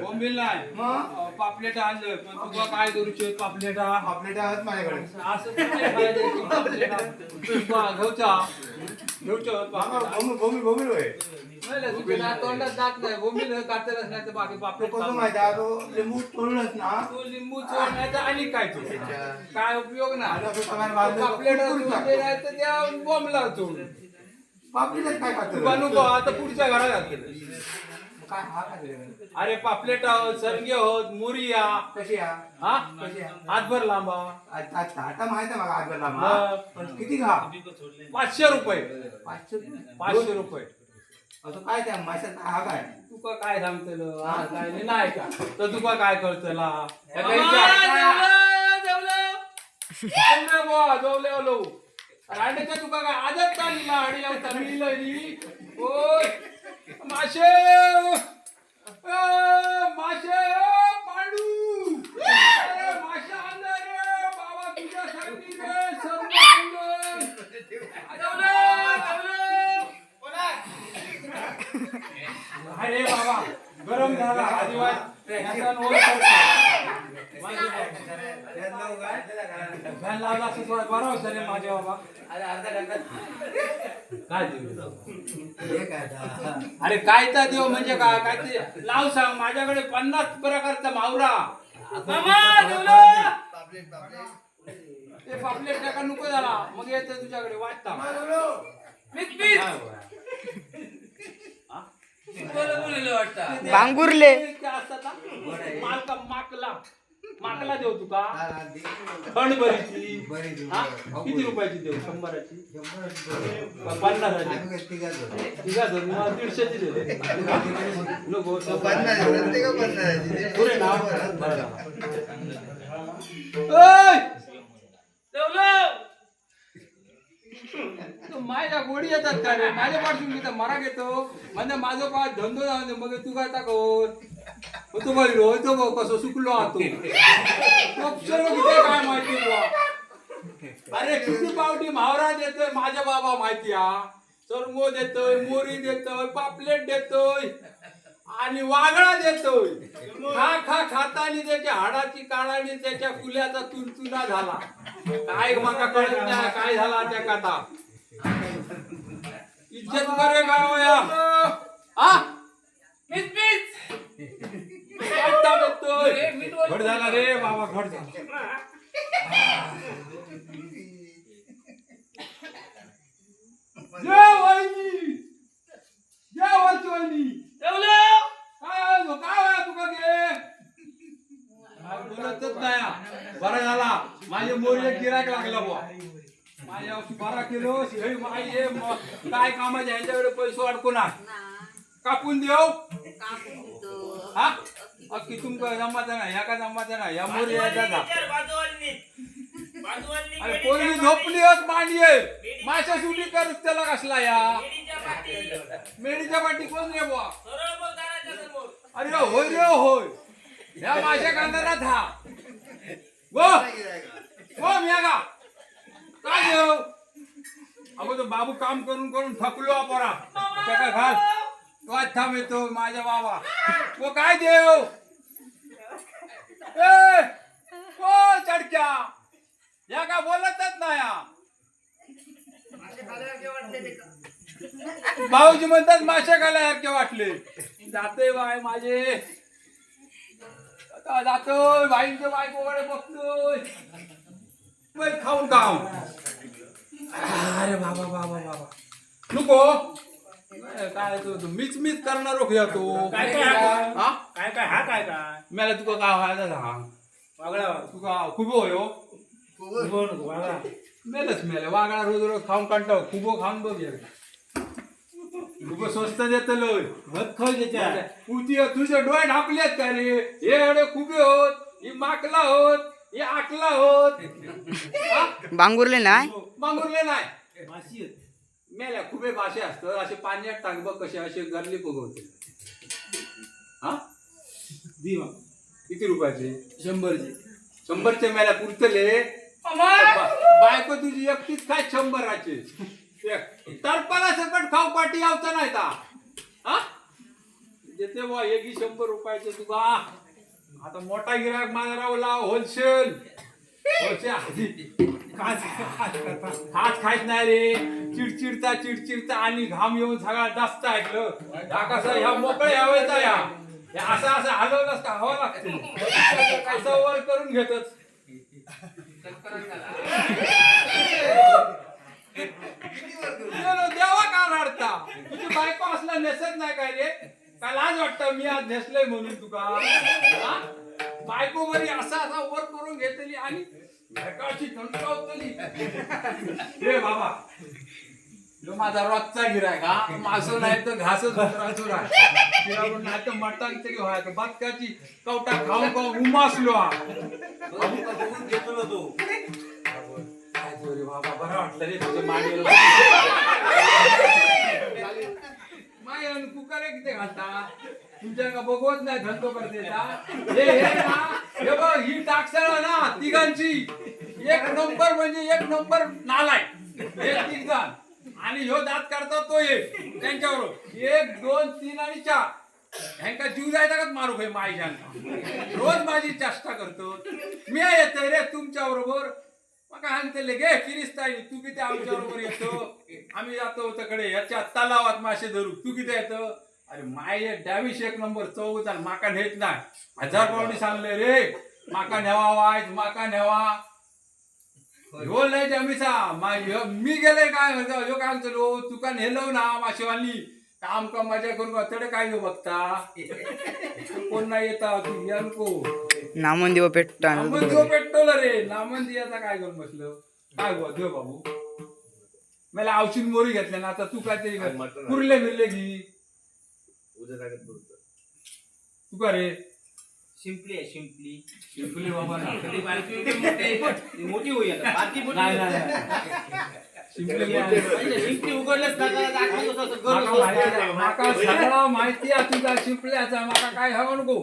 बोंबील नाही. पापलेट आणलं. पण तुला काय करू शकत पापलेटा. आपल्या आहेत माझ्याकडे. असं पापलेटा? घेऊचा पापलेटा. ना तोंडात जात नाही. बोंबील कातरच नाही तर बाकी पापलेट पापलेट. माहिती तो लिंबू तोडलंच ना. तू लिंबू चोळ नाही तर आणि काय तू? काय उपयोग नाही. आणि असं सगळ्यांना बाजूला पापलेट काय खातं बनू का आता पुढच्या घरात घातलं. काय हा खाते अरे पापलेट सरगे आहोत मुरिया कशी हा हा? कशी हा हातभर लांबा आता आता माहीत आहे मला आजला मग. पण किती घा पाचशे रुपये. पाचशे? पाचशे रुपये. असं काय त्या माशात? हा काय? तुका काय सांगतलं? हा. काय नाही का? तर तुका काय कळतला रांडेच्या तुका काय आदत का लिहिला आणि लावता मिळली. ओय माशे माशे पांडू. माशा आणलं रे बाबा तुझ्यासाठी रे सर्व. अरे बाबा गरम झाला करतो. फॅन लावला असं थोडा बरा होता रे माझ्या बाबा काय देऊ हे? अरे काय तर देव म्हणजे काय? काय ते? लाव सांग. माझ्याकडे पन्नास प्रकारचा मावरा. मामा? ते पापलेट टाका नको झाला. मग येतं तुझ्याकडे. वाटता मीच मीच बांगुरले. ते असतात ना, मालका माकला. माकला देऊ तुका? थंड बरीची. हा? किती रुपयाची देऊ? शंभराची. पन्नासाची तिघा धरून मला दीडशेची नको पुरे? तू माझ्या गोडी येतात का रे? माझ्या पासून तिथं मरा घेतो. म्हणजे माझं पाय धंदो जाऊन. मग तू काय मग तू बरी होय तो बघ कसं सुकलो आतो सर्व किती काय माहिती तुला? अरे किती पावटी म्हावरा देतोय माझ्या बाबा माहिती हा? चरमो देतोय मोरी देतोय पापलेट देतोय आणि वागळा देतोय. खा खा खातानी त्याच्या हाडाची काळानी त्याच्या कुल्याचा तुरतुना झाला. काय मका कळत नाही काय झाला त्या कथा? इज्जत करे गावया. हा? काय ताबडतोय? घट झाला रे बाबा घट झाला. जय वहिनी जय वरची वहिनी. काय? काय तुका गे. बोलतच नाही. बरा झाला. माझे मोर एक गिराक लागला बुवा. माझ्या बारा किलो शिळी माई ये म- काय कामाचे ह्यांच्याकडे पैसे अडकून कापून देऊ? हा? अक्की तुमका जमाचा नाही या का जमाचा नाही या मोरी यायचा का अरे पोरगी झोपली होत मांडी आहे. माशा सुटी कर त्याला कसला या? मेडीच्या पाठी. कोण रे बुवा? अरे होय रे होय. या माझ्या कांदारात हा गो. गो मिया का काय अगो तो बाबू काम करून करून थकलो अपरा त्याका घाल. तो आज थांब येतो माझ्या बाबा. तो काय देव? चडक्या? या का बोलतच नाही भाऊजी म्हणतात माशा खाल्यासारखे वाटले. जाते बाय माझे. आता जातोय बायको बायकोकडे बघतोय बाई खाऊन खाऊ अरे बाबा बाबा बाबा. नको. काय तो तो मीच मीच करणार हो तो. काय काय हा? हा? काय काय हा काय काय मला तुका काय व्हायचा सांग वागळा तुका खूप होयो उभं नको वागळा. मेलच मेले. वागळा रोज रोज खाऊन कंटाळ. खूप खाऊन बघ. खूप स्वस्त देतलो भत खाऊ त्याच्या पुती तुझे डोळे ढापलेत का रे? हे एवढे खुबे होत. ही माकला होत. हे आकला होत. हा? बांगुरले नाही? मागुरले नाही. माशी आहेत. मेल्या खुबे भाषे असतात. असे पाण्यात टाक बघ कसे असे गरली फुगवते हा? दी मग किती रुपयाचे? शंभरची. शंभरचे मेल्या पुरतले. बा- बायको तुझी एकटीच काय शंभराचे. तरपणा सकट खाऊ पाठी यावचा नाही ता. हा? देते बा एक शंभर रुपयाचे तुका आता मोठा गिराक माझा रावला होलसेल. होलसेल. काच काच करता. खायत नाही रे. चिडचिडता चिडचिडता आणि घाम येऊन सगळा जास्त ऐकलं. हा कसा ह्या मोकळे हवेचा या. हे असं असं हलवलंच का हवा लागतं. कसं वर करून घेतच. देवा का रडता? तुझी बायको असला नेसत नाही काय रे? काय लाज वाटतं? मी आज नेसलंय म्हणून तुका. बायको बरी असा असा वर करून घेतली आणि सकाळची थंडवतली रे बाबा. जो माझा रोजचा गिराय का मासो नाही तर घासच उतरायचो नाही तर मटण तरी व्हायचं. बदकाची कवटा खाऊन खाऊन उमासलो हा. घेतलो तो रे बाबा बरं वाटलं रे तुझ्या मांडीवर माय कुकर किती घालता. तुमच्या का बघवत नाही धंदो करते हे हे ना हे बघ ही टाकसाळ ना तिघांची. एक नंबर म्हणजे एक नंबर नालाय. हे तिघां. आणि ह्यो दात काढता तो एक त्यांच्यावर एक दोन तीन आणि चार. ह्यांका जीव जायचा का मारू भाई मायच्या रोज माझी चेष्टा करतो. मी येते रे तुमच्या बरोबर. मग सांगते गे किरिस्ताई तू किती आमच्या बरोबर येतो? आम्ही जातो तकडे याच्या तलावात मासे धरू. तू किती येतो? अरे माय डावीश एक नंबर चौक चाल माका नेत नाही हजार पावडी सांगले रे. माका नेवा वायच माका नेवा ह्यो नाही जमीसा. मा- गेले काय म्हणतो? ह्यो काय म्हणतो? तुका नेलो ना माशेवाली काम काम मजा करून तडे काय घेऊ बघता? कोण नाही येता तू या नको नामन देव पेट्टा नामन देव पेट्रोल रे. नामन दियाचा काय करून बसलो? काय गो देव बाबू. मला औषध मोरी घेतल्या ना आता तू काहीतरी कर. कुरले बिरले घे. तू का रे? शिंपली आहे शिंपली शिंपले बाबा ना ती बारकी होती, मोठी. ती मोठी होई आता. बारकी मोठी नाही होई. नाही नाही. शिंपले घे. म्हणजे शिंपली उघडलंच ना असं माका माहिती असतं. आहे, माका सगळा माहिती आहे तुझा शिंपल्याचा माका काय हवं नको.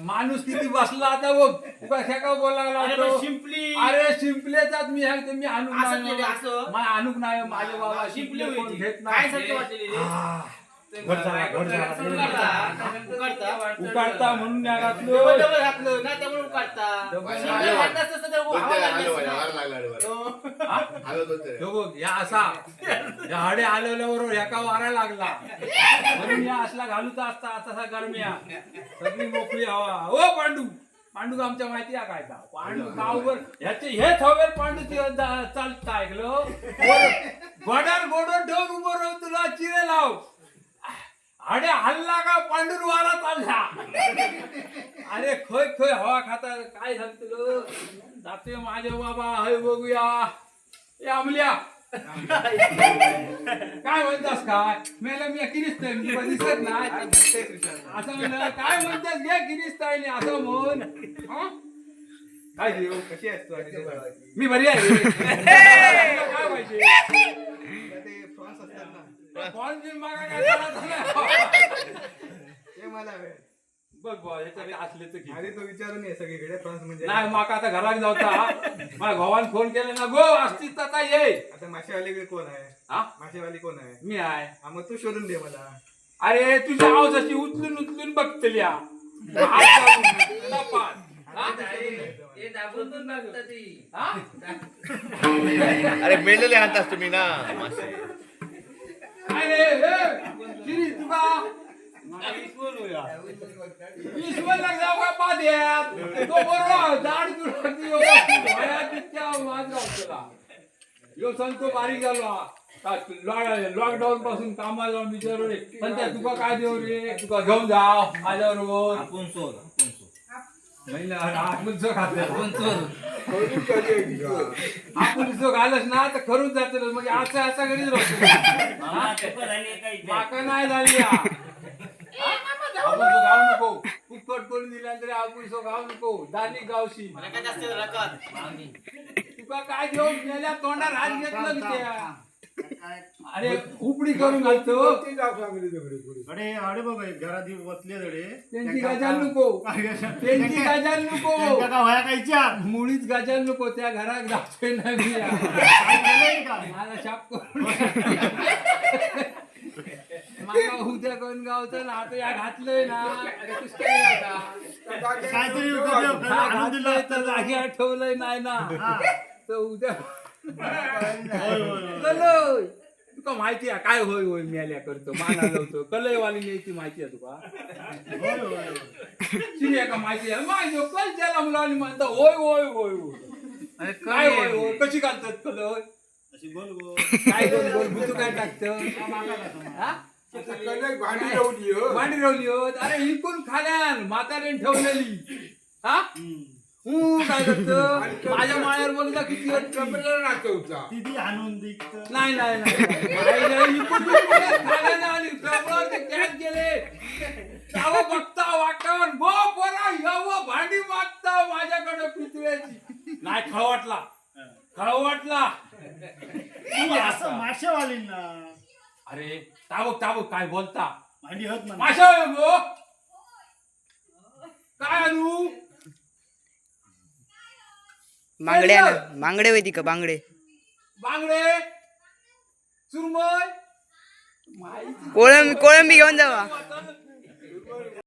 माणूस किती बसला आता बघ. तुका शेका बोलायला अरे लागतो. पण शिंपली अरे शिंपल्याचाच मी सांगते मी आणून असं नाही केलं, असं? मा- आणूक नाही माझे बाबा शिंपली शिंपले कोण होती. घेत काय नाही. सारखे वाटलेली रे? आ, घट झाला, घट झाला. उकाडता, उकाडता. उकाडता म्हणून डबल घातलो. घातलं ना त्यामुळे उकाडता डबल शिंपली घातलं. घातलं असतं तर हवा लागली असती ना. हा? ह्यो बघ या असा. या हाडे आलेल्या बरोबर एका वारा लागला. म्हणून या असला घालूचा असता तसा गरम्या. सगळी मोकळी हवा. ओ पांडू. पांडू आमच्या माहिती आहे काय का पांडू. गाववर ह्याचे हेच हवेर पांडू चालत ऐकलं? गोडार गोडर ठेवून उभं राहून तुला चिरे लाव. हाडे हल्ला का पांडूर वारा चालला. अरे खय खय हवा खाता काय सांगतो जाते माझे बाबा हय बघूया. ए अमल्या. काय म्हणतास काय? मेला मी तुला दिसत नाही. असं म्हणलं काय म्हणतास घे किरिस्तायने असं म्हण. हं? काय देऊ कशी आहेस तू? आणि मी बरी आहे. तुला काय पाहिजे ते फ्रॉन्स असतात ना. कॉल बिल मागा काय करायचं नाही. ते मला वेळ बघ बुवा याच्याकडे असले तर घे. आधी तो विचारून ये सगळीकडे फ्रॉन्स म्हणजे नाही माका आता घरात जाऊचा माझ्या भावान फोन केला ना गो असतीच आता ये आता माशेवाली कोण आहे हा माशेवाली कोण आहे मी आहे हा मग तू शोधून दे मला अरे तुझी आवाज अशी उचलून उचलून बघतल्या हात घालून, लपाट. हा? ते दाबून बघता ती. हा? अरे मेलेले आणतास तुम्ही ना मासे काय रे हे? शिरी तुका ईश्वर लाग का पाद्यात तो बरोबर तुला यो संतो बारीक झालो लॉकडाऊन पासून कामाला जाऊन विचारू रे पण त्या तुका काय देऊ रे तुका घेऊन जाव माझ्या बरोबर आपण सोड आपण सोड आपण जो खाते आपण सोड आपण जो घालच ना तर करून जात म्हणजे असं असं घरीच राहतो काय माका नाही झाली या. आपण तो गाव नको फुकट करून दिला तरी आपण तो गाव नको दानी गावशी. रकत. तुका काय घेऊन गेल्या तोंडात हात घेतलं त्या अरे उपडी करून घालतो. अरे अरे बाबा घरात बसले धडे त्यांची गजाल नको. त्यांची गजाल नको. का व्हाया मुळीच गजाल नको त्या घरात जातोय ना मी. या. काय केलंय का? मला शाप करून उद्या कोण गावचं ना आता या घातलंय ना. अरे नाही आता. काहीतरी हा, आणून दिलं घातलंय असतं तर जागेवर ठेवलंय नाही ना. तर उद्या होय, होय, होय. कलय. तुका माहिती आहे काय होय होय मिळाल्या करतो माना लावतो. कलय वाली ती माहिती आहे तुका. होय, होय, होय. तिने का माहिती आहे माहिती आहे, कल त्याला मुलांनी म्हणता होय होय होय होय. काय होय होय कशी घालतात कलय? अशी गोल. काय गोल भुतू काय टाकतं? हा? भांडी ठेवली होत अरे ही. कोण खाल्यान म्हाताऱ्याने ठेवलेली. हा. हू काय करत? माझ्या माळ्यावर बघितला किती आणून दे नाही नाही नाही. खाल्यानं आणि ते कॅच गेले. जावं बघता वाटावर गो बरा यावं भांडी मागता माझ्याकडे पितळ्याची नाही खळवाटला. खळवाटला. तू असं माशावालींना अरे ताबक ताबक काय बोलता? भांडी होत ना माशा गो. काय आणू? बांगडे आण. बांगडे होती का बांगडे बांगडे सुरमय माहिती कोळंबी कोळंबी घेऊन जावा.